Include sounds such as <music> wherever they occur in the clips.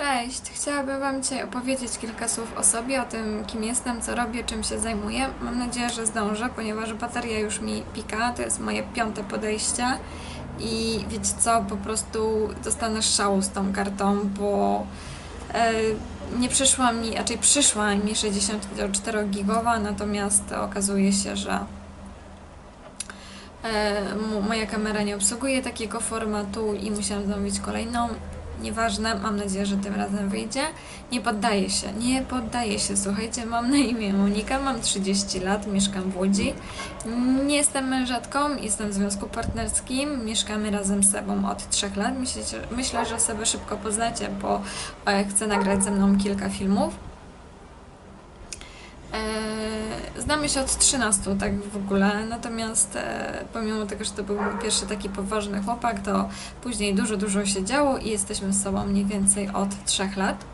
Cześć! Chciałabym Wam dzisiaj opowiedzieć kilka słów o sobie, o tym, kim jestem, co robię, czym się zajmuję. Mam nadzieję, że zdążę, ponieważ bateria już mi pika. To jest moje piąte podejście. I wiecie co, po prostu dostanę szału z tą kartą, bo e, nie przyszła mi, raczej przyszła mi 64 gigowa, natomiast okazuje się, że e, mo- moja kamera nie obsługuje takiego formatu i musiałam zamówić kolejną. Nieważne, mam nadzieję, że tym razem wyjdzie. Nie poddaję się, nie poddaję się. Słuchajcie, mam na imię Monika, mam 30 lat, mieszkam w Łodzi. Nie jestem mężatką, jestem w związku partnerskim, mieszkamy razem z sobą od 3 lat. Myślę, myślę że sobie szybko poznacie, bo e, chcę nagrać ze mną kilka filmów. E, Znamy się od 13, tak w ogóle, natomiast e, pomimo tego, że to był mój pierwszy taki poważny chłopak, to później dużo, dużo się działo i jesteśmy z sobą mniej więcej od 3 lat.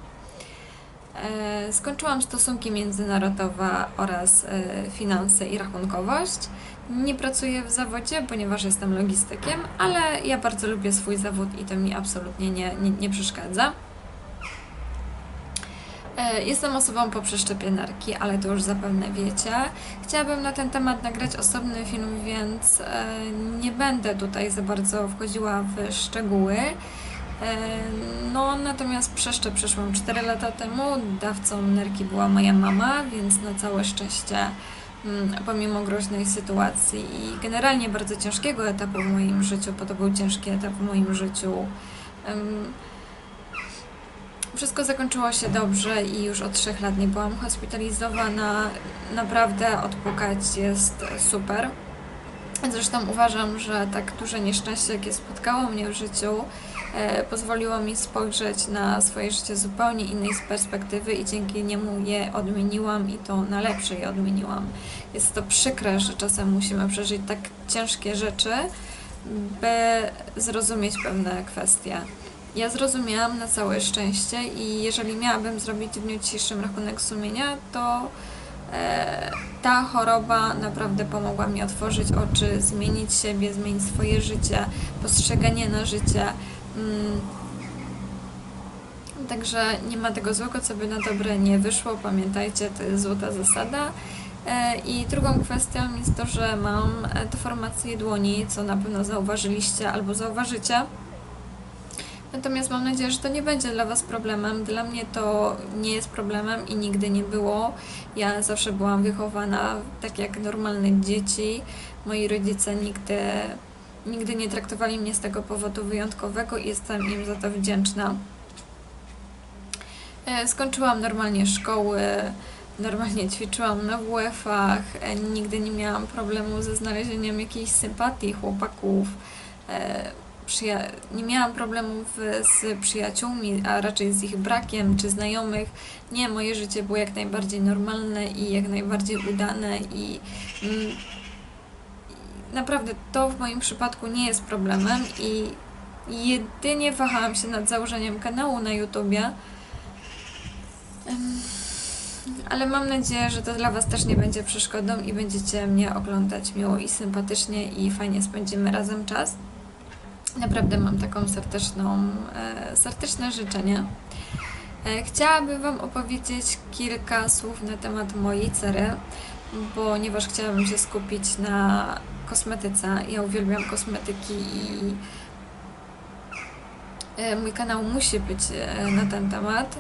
E, Skończyłam stosunki międzynarodowe oraz e, finanse i rachunkowość. Nie pracuję w zawodzie, ponieważ jestem logistykiem, ale ja bardzo lubię swój zawód i to mi absolutnie nie, nie, nie przeszkadza. E, Jestem osobą po przeszczepie nerki, ale to już zapewne wiecie. Chciałabym na ten temat nagrać osobny film, więc e, nie będę tutaj za bardzo wchodziła w szczegóły. E, No, natomiast przeszczep przeszłam 4 lata temu. Dawcą nerki była moja mama, więc na całe szczęście, mm, pomimo groźnej sytuacji i generalnie bardzo ciężkiego etapu w moim życiu, bo to był ciężki etap w moim życiu, wszystko zakończyło się dobrze i już od trzech lat nie byłam hospitalizowana. Naprawdę odpukać jest super. Zresztą uważam, że tak duże nieszczęście, jakie spotkało mnie w życiu, e, pozwoliło mi spojrzeć na swoje życie zupełnie innej z perspektywy i dzięki niemu je odmieniłam i to na lepsze je odmieniłam. Jest to przykre, że czasem musimy przeżyć tak ciężkie rzeczy, by zrozumieć pewne kwestie. Ja zrozumiałam na całe szczęście i jeżeli miałabym zrobić w dniu dzisiejszym rachunek sumienia, to e, ta choroba naprawdę pomogła mi otworzyć oczy, zmienić siebie, zmienić swoje życie, postrzeganie na życie. Mm. Także nie ma tego złego, co by na dobre nie wyszło. Pamiętajcie, to jest złota zasada. E, I drugą kwestią jest to, że mam e, deformację dłoni, co na pewno zauważyliście albo zauważycie. Natomiast mam nadzieję, że to nie będzie dla Was problemem. Dla mnie to nie jest problemem i nigdy nie było. Ja zawsze byłam wychowana tak jak normalne dzieci. Moi rodzice nigdy, nigdy nie traktowali mnie z tego powodu wyjątkowego i jestem im za to wdzięczna. E, Skończyłam normalnie szkoły, normalnie ćwiczyłam na WF-ach, e, nigdy nie miałam problemu ze znalezieniem jakiejś sympatii chłopaków. Nie miałam problemów z przyjaciółmi, a raczej z ich brakiem czy znajomych. Nie, moje życie było jak najbardziej normalne i jak najbardziej udane i mm, naprawdę to w moim przypadku nie jest problemem i jedynie wahałam się nad założeniem kanału na YouTubie. Ale mam nadzieję, że to dla Was też nie będzie przeszkodą i będziecie mnie oglądać miło i sympatycznie i fajnie spędzimy razem czas. Naprawdę mam taką serdeczną, e, serdeczne życzenie. E, chciałabym Wam opowiedzieć kilka słów na temat mojej cery, ponieważ chciałabym się skupić na kosmetyce. Ja uwielbiam kosmetyki i e, mój kanał musi być na ten temat.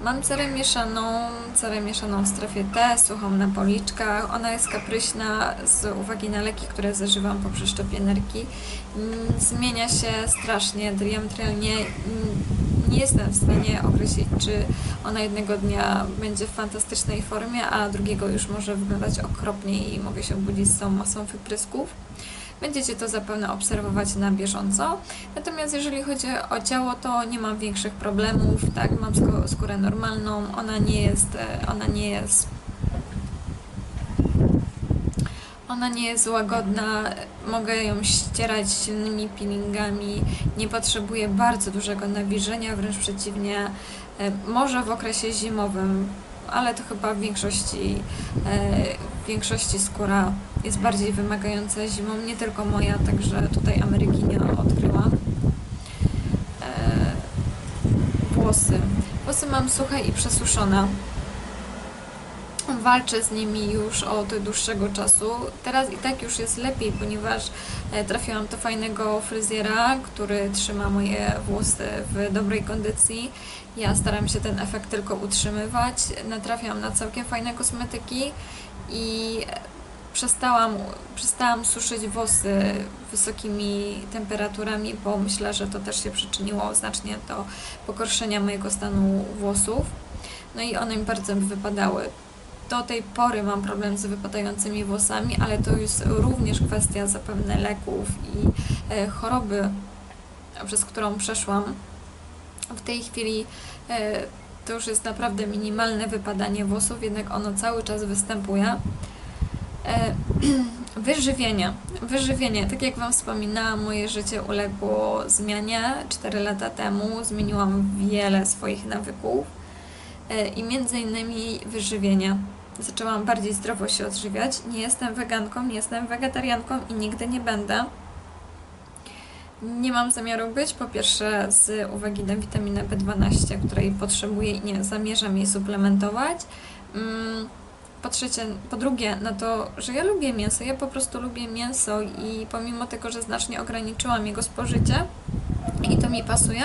Mam cerę mieszaną, cerę mieszaną w strefie T, suchą na policzkach. Ona jest kapryśna z uwagi na leki, które zażywam po przeszczepie nerki. Mm, Zmienia się strasznie, diametralnie. Mm, Nie jestem w stanie określić, czy ona jednego dnia będzie w fantastycznej formie, a drugiego już może wyglądać okropnie i mogę się obudzić z całą masą wyprysków. Będziecie to zapewne obserwować na bieżąco. Natomiast jeżeli chodzi o ciało, to nie mam większych problemów, tak? Mam skórę normalną, ona nie jest, e, ona nie jest ona nie jest łagodna, mogę ją ścierać silnymi peelingami, nie potrzebuję bardzo dużego nawilżenia, wręcz przeciwnie, e, może w okresie zimowym, ale to chyba w większości, e, w większości skóra jest bardziej wymagająca zimą, nie tylko moja, także tutaj Ameryki nie włosy. Włosy mam suche i przesuszone. Walczę z nimi już od dłuższego czasu. Teraz i tak już jest lepiej, ponieważ e, trafiłam do fajnego fryzjera, który trzyma moje włosy w dobrej kondycji. Ja staram się ten efekt tylko utrzymywać. Natrafiam na całkiem fajne kosmetyki i przestałam, przestałam suszyć włosy wysokimi temperaturami, bo myślę, że to też się przyczyniło znacznie do pogorszenia mojego stanu włosów. No i one mi bardzo wypadały. Do tej pory mam problem z wypadającymi włosami, ale to jest również kwestia zapewne leków i e, choroby, przez którą przeszłam. W tej chwili e, to już jest naprawdę minimalne wypadanie włosów, jednak ono cały czas występuje. E, <clears throat> Wyżywienie. Wyżywienie. Tak jak Wam wspominałam, moje życie uległo zmianie 4 lata temu. Zmieniłam wiele swoich nawyków e, i między innymi wyżywienie. Zaczęłam bardziej zdrowo się odżywiać. Nie jestem weganką, nie jestem wegetarianką i nigdy nie będę. Nie mam zamiaru być, po pierwsze z uwagi na witaminę B12, której potrzebuję i nie zamierzam jej suplementować. Mm, Po trzecie, po drugie, no to, że ja lubię mięso, ja po prostu lubię mięso i pomimo tego, że znacznie ograniczyłam jego spożycie i to mi pasuje,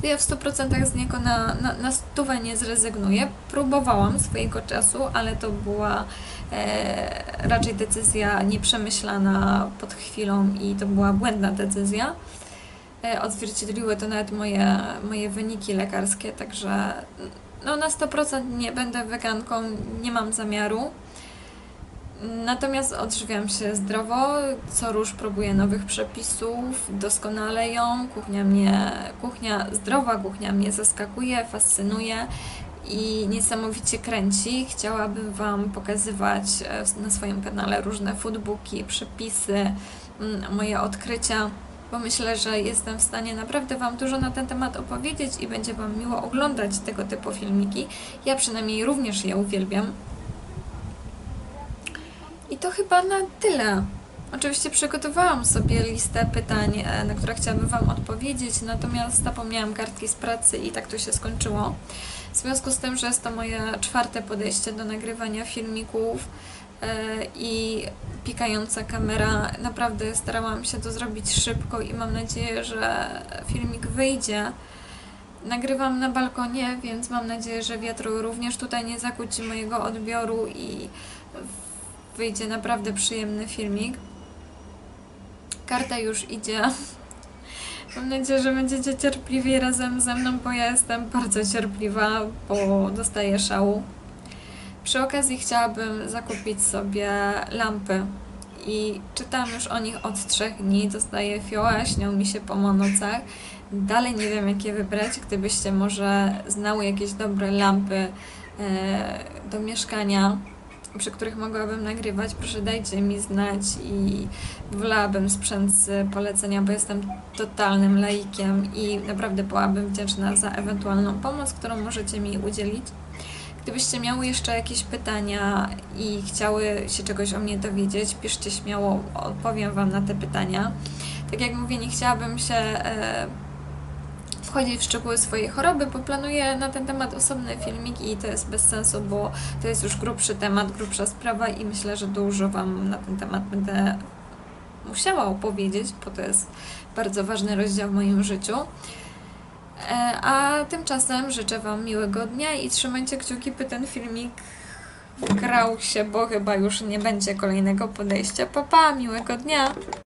to ja w 100% z niego na, na, na stówę nie zrezygnuję. Próbowałam swojego czasu, ale to była e, raczej decyzja nieprzemyślana pod chwilą i to była błędna decyzja. E, odzwierciedliły to nawet moje, moje wyniki lekarskie, także no na 100% nie będę weganką, nie mam zamiaru. Natomiast odżywiam się zdrowo, co róż próbuję nowych przepisów, doskonale ją. Kuchnia mnie, kuchnia zdrowa, kuchnia mnie zaskakuje, fascynuje i niesamowicie kręci. Chciałabym Wam pokazywać e, na swoim kanale różne foodbooki, przepisy, mm, moje odkrycia, bo myślę, że jestem w stanie naprawdę Wam dużo na ten temat opowiedzieć i będzie Wam miło oglądać tego typu filmiki. Ja przynajmniej również je uwielbiam. I to chyba na tyle. Oczywiście przygotowałam sobie listę pytań, e, na które chciałabym Wam odpowiedzieć, natomiast zapomniałam kartki z pracy i tak to się skończyło. W związku z tym, że jest to moje czwarte podejście do nagrywania filmików i pikająca kamera, naprawdę starałam się to zrobić szybko i mam nadzieję, że filmik wyjdzie. Nagrywam na balkonie, więc mam nadzieję, że wiatr również tutaj nie zakłóci mojego odbioru i wyjdzie naprawdę przyjemny filmik. Karta już idzie. Mam nadzieję, że będziecie cierpliwi razem ze mną, bo ja jestem bardzo cierpliwa, bo dostaję szału. Przy okazji chciałabym zakupić sobie lampy i czytam już o nich od trzech dni. Dostaję fioła, śnią mi się po nocach. Dalej nie wiem, jakie wybrać. Gdybyście może znały jakieś dobre lampy e, do mieszkania, przy których mogłabym nagrywać, proszę dajcie mi znać i wolałabym sprzęt z polecenia, bo jestem totalnym laikiem i naprawdę byłabym wdzięczna za ewentualną pomoc, którą możecie mi udzielić. Gdybyście miały jeszcze jakieś pytania i chciały się czegoś o mnie dowiedzieć, piszcie śmiało, odpowiem Wam na te pytania. Tak jak mówię, nie chciałabym się e, wchodzić w szczegóły swojej choroby, bo planuję na ten temat osobny filmik i to jest bez sensu, bo to jest już grubszy temat, grubsza sprawa i myślę, że dużo Wam na ten temat będę musiała opowiedzieć, bo to jest bardzo ważny rozdział w moim życiu. E, A tymczasem życzę Wam miłego dnia i trzymajcie kciuki, by ten filmik grał się, bo chyba już nie będzie kolejnego podejścia. Papa, pa, miłego dnia!